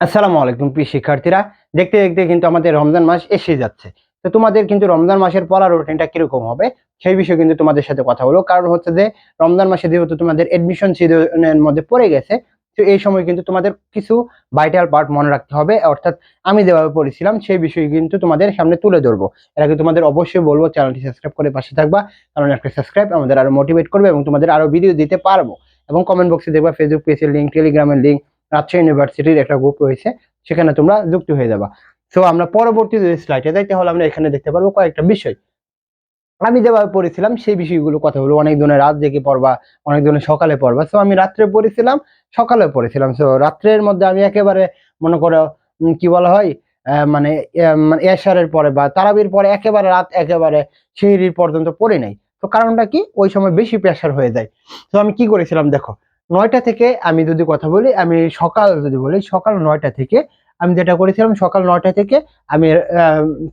আসসালামু আলাইকুম, প্রিয় শিক্ষার্থীরা। দেখতে দেখতে কিন্তু আমাদের রমজান মাস এসে যাচ্ছে। তো তোমাদের কিন্তু রমজান মাসের পড়ার রুটিনটা কীরকম হবে? সেই বিষয়ে কিন্তু তোমাদের সাথে কথা বলব। কারণ হচ্ছে যে, রমজান মাসে যেহেতু তোমাদের এডমিশন সিজনের মধ্যে পড়ে গেছে, তো এই সময় কিন্তু তোমাদের কিছু ভাইটাল পার্ট মনে রাখতে হবে। অর্থাৎ আমি যেভাবে পড়েছিলাম, সেই বিষয়ে কিন্তু তোমাদের সামনে তুলে ধরবো। এর আগে তোমাদের অবশ্যই বলব, চ্যানেলটি সাবস্ক্রাইব করে পাশে থাকবা। কারণ একটা সাবস্ক্রাইব আমাদের আরও মোটিভেট করবে এবং তোমাদের আরও ভিডিও দিতে পারব। এবং কমেন্ট বক্সে দেখবা ফেসবুক পেজের লিঙ্ক টেলিগ্রামের লিঙ্ক রাজশাহী ইউনিভার্সিটির একটা গ্রুপ রয়েছে, সেখানে তোমরা যুক্ত হয়ে যাবা। তো আমরা পরবর্তী যে স্লাইডে যাই তাহলে আমরা এখানে দেখতে পারব কয়েকটা বিষয়। আমি যেভাবে পড়েছিলাম, সেই বিষয়গুলো কথা বলব অনেক জনের রাত জেগে পড়বা, অনেক জনের সকালে পড়বা। তো আমি রাত্রে পড়েছিলাম, সকালে পড়েছিলাম। তো রাত্রের মধ্যে আমি একেবারে মনে করো কি বলা হয় মানে মানে এশারের পরে বা তারাবির পরে একেবারে রাত একেবারে সেহরির পর্যন্ত পড়ে নাই। তো কারণটা কি? ওই সময় বেশি প্রেশার হয়ে যায়। তো আমি কি করেছিলাম, দেখো নয়টা থেকে আমি যদি কথা বলি, আমি সকাল যদি বলি, সকাল নয়টা থেকে আমি যেটা করেছিলাম, সকাল নয়টা থেকে আমি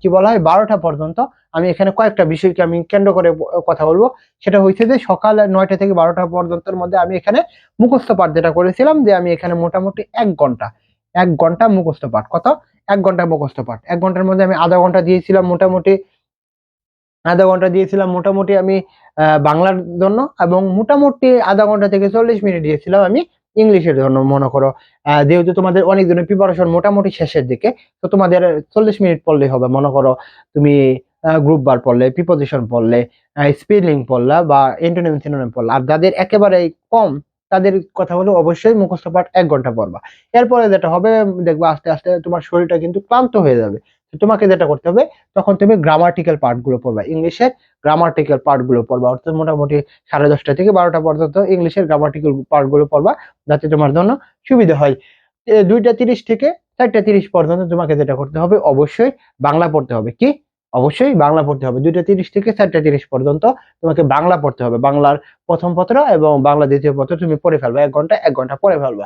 কি বলা হয়, বারোটা পর্যন্ত আমি এখানে কয়েকটা বিষয়কে আমি কেন্দ্র করে কথা বলব। সেটা হয়েছে যে সকাল নয়টা থেকে বারোটা পর্যন্তের মধ্যে আমি এখানে মুখস্থ পাঠ যেটা করেছিলাম যে আমি এখানে মোটামুটি এক ঘণ্টা এক ঘণ্টা মুখস্থ পাঠ। কত? এক ঘণ্টা মুখস্থ পাঠ। এক ঘণ্টার মধ্যে আমি আধা ঘণ্টা দিয়েছিলাম মোটামুটি। আধা ঘণ্টা দিয়েছিলাম। মোটামুটি আমি বাংলার জন্য এবং মোটামুটি আধা ঘণ্টা থেকে চল্লিশ মিনিট দিয়েছিলাম আমি ইংলিশের জন্য, মনে করো। যেহেতু তোমাদের অনেক দিনের প্রিপারেশন মোটামুটি শেষের দিকে, তো তোমাদের চল্লিশ মিনিট পড়লেই হবে। মনে করো তুমি গ্রুপ বার পড়লে প্রিপোজিশন পড়লে স্পেলিং পড়লা বা এন্টোনিম সিনোনিম পড়লা। আর যাদের একেবারে কম, তাদের কথা হলো অবশ্যই মুখস্থ পাঠ এক ঘণ্টা পড়বা। এরপরে যেটা হবে, দেখবা আস্তে আস্তে তোমার শরীরটা কিন্তু ক্লান্ত হয়ে যাবে। তো তোমাকে যেটা করতে হবে, তখন তুমি গ্রামাটিক্যাল পার্টগুলো পড়বা। ইংলিশের গ্রামাটিক্যাল পার্টগুলো পড়বা, অর্থাৎ মোটামুটি সাড়ে দশটা থেকে বারোটা পর্যন্ত ইংলিশের গ্রামাটিক্যাল পার্টগুলো পড়বা, যাতে তোমার জন্য সুবিধা হয়। দুইটা তিরিশ থেকে চারটা তিরিশ পর্যন্ত তোমাকে যেটা করতে হবে, অবশ্যই বাংলা পড়তে হবে। কি? অবশ্যই বাংলা পড়তে হবে। দুইটা তিরিশ থেকে চারটা তিরিশ পর্যন্ত তোমাকে বাংলা পড়তে হবে। বাংলার প্রথম পত্র এবং বাংলা দ্বিতীয় পত্র তুমি পড়ে ফেলবা। এক ঘণ্টা এক ঘণ্টা পড়ে ফেলবা।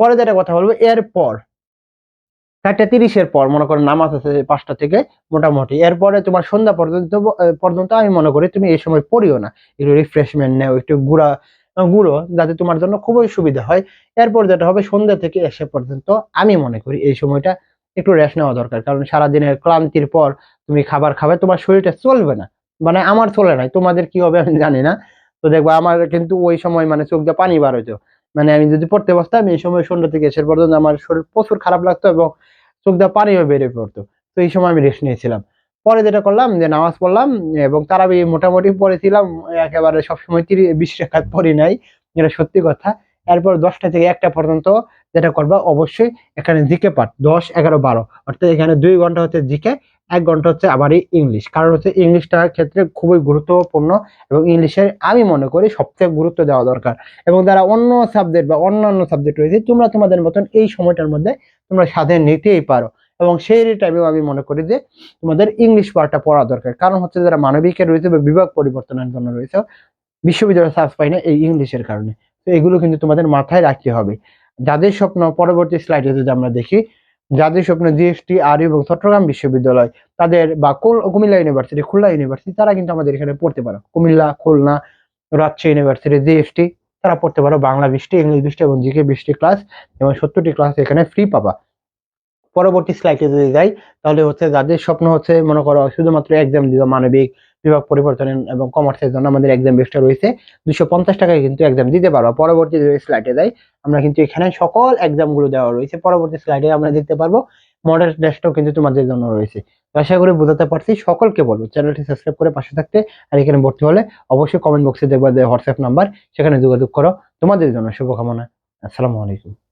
পরে যেটা কথা বলব, এরপর চারটা তিরিশের পর, মনে করো নামাজ আছে পাঁচটা থেকে মোটামুটি। এরপরে তোমার সন্ধ্যা পর্যন্ত পর্যন্ত আমি মনে করি তুমি এই সময় পড়িও না। একটু রিফ্রেশমেন্ট নেও, একটু গুড়া গুঁড়ো, যাতে তোমার জন্য খুবই সুবিধা হয়। এরপর যেটা হবে, সন্ধ্যা থেকে এসে পর্যন্ত আমি মনে করি এই সময়টা একটু রেস্ট নেওয়া দরকার। কারণ সারাদিনের ক্লান্তির পর তুমি খাবার খাবে, তোমার শরীরটা চলবে না। মানে আমার চলে নাই তোমাদের কি হবে আমি জানি না। তো দেখব, আমার কিন্তু ওই সময় মানে চোখ দিয়ে পানি বার হইতো। মানে আমি যদি পড়তে বসতাম, এই সময় সন্ধ্যা থেকে এসে পর্যন্ত আমার শরীর প্রচুর খারাপ লাগতো এবং চোখ দিয়ে পানিও বেরিয়ে পড়তো। তো এই সময় আমি রেস্ট নিয়েছিলাম। পরে যেটা করলাম যে নামাজ পড়লাম এবং তারাবি মোটামুটি পড়েছিলাম, একেবারে সবসময় তিরিশ, বিশ রেখাত পড়ি নাই যেটা সত্যি কথা। এরপর দশটা থেকে একটা পর্যন্ত যেটা করবা, অবশ্যই এখানে জিকে পাঠ, দশ, এগারো, বারো। অর্থাৎ এখানে দুই ঘণ্টা হচ্ছে জিকে এক ঘণ্টা হচ্ছে আবার ইংলিশ কারণ হচ্ছে ইংলিশটার ক্ষেত্রে খুবই গুরুত্বপূর্ণ এবং ইংলিশের আমি মনে করি সবচেয়ে গুরুত্ব দেওয়া দরকার। এবং যারা অন্য সাবজেক্ট বা অন্যান্য সাবজেক্ট রয়েছে, তোমরা তোমাদের মতন এই সময়টার মধ্যে তোমরা সাথে নিতেই পারো। এবং সেই টাইমেও আমি মনে করি যে তোমাদের ইংলিশ পার্টটা পড়া দরকার। কারণ হচ্ছে যারা মানবিকের রয়েছে বা বিভাগ পরিবর্তনের জন্য রয়েছে, বিশ্ববিদ্যালয় চান্স পাই না এই ইংলিশের কারণে। তো এগুলো কিন্তু তোমাদের মাথায় রাখতে হবে। যাদের স্বপ্ন পরবর্তী স্লাইডে যদি আমরা দেখি যাদের স্বপ্ন জিএসটি আর এবং চট্টগ্রাম বিশ্ববিদ্যালয়, তাদের বা কুমিল্লা ইউনিভার্সিটি, খুলনা ইউনিভার্সিটি, তারা কিন্তু আমাদের এখানে পড়তে পারো। কুমিল্লা, খুলনা, রাজশাহী ইউনিভার্সিটি জিএসটি, তারা পড়তে পারো বাংলা বৃষ্টি, ইংলিশ বৃষ্টি এবং জিকে বৃষ্টি ক্লাস এবং সত্তরটি ক্লাস এখানে ফ্রি পাবা। পরবর্তী স্লাইডে যদি যাই, তাহলে হচ্ছে যাদের স্বপ্ন হচ্ছে, মনে করো শুধুমাত্র এক্সাম দিবা মানবিক বিভাগ পরিবর্তন এবং কমার্সের জন্য আমাদের এক্সাম বেসটা রয়েছে। দুশো পঞ্চাশ টাকায় কিন্তু এক্সাম দিতে পারবা পরবর্তী যে স্লাইডে যাই, আমরা কিন্তু এখানে সকল এক্সামগুলো দেওয়া রয়েছে। পরবর্তী স্লাইডে আমরা দেখতে পারব মডেল টেস্টও কিন্তু তোমাদের জন্য রয়েছে। আশা করি বোঝাতে পারছি, সকলকে বলব চ্যানেলটি সাবস্ক্রাইব করে পাশে থাকতে আর এখানে ভর্তি হলে অবশ্যই কমেন্ট বক্সে দেখবা হোয়াটসঅ্যাপ নাম্বার সেখানে যোগাযোগ করো। তোমাদের জন্য শুভকামনা। আসসালামু আলাইকুম।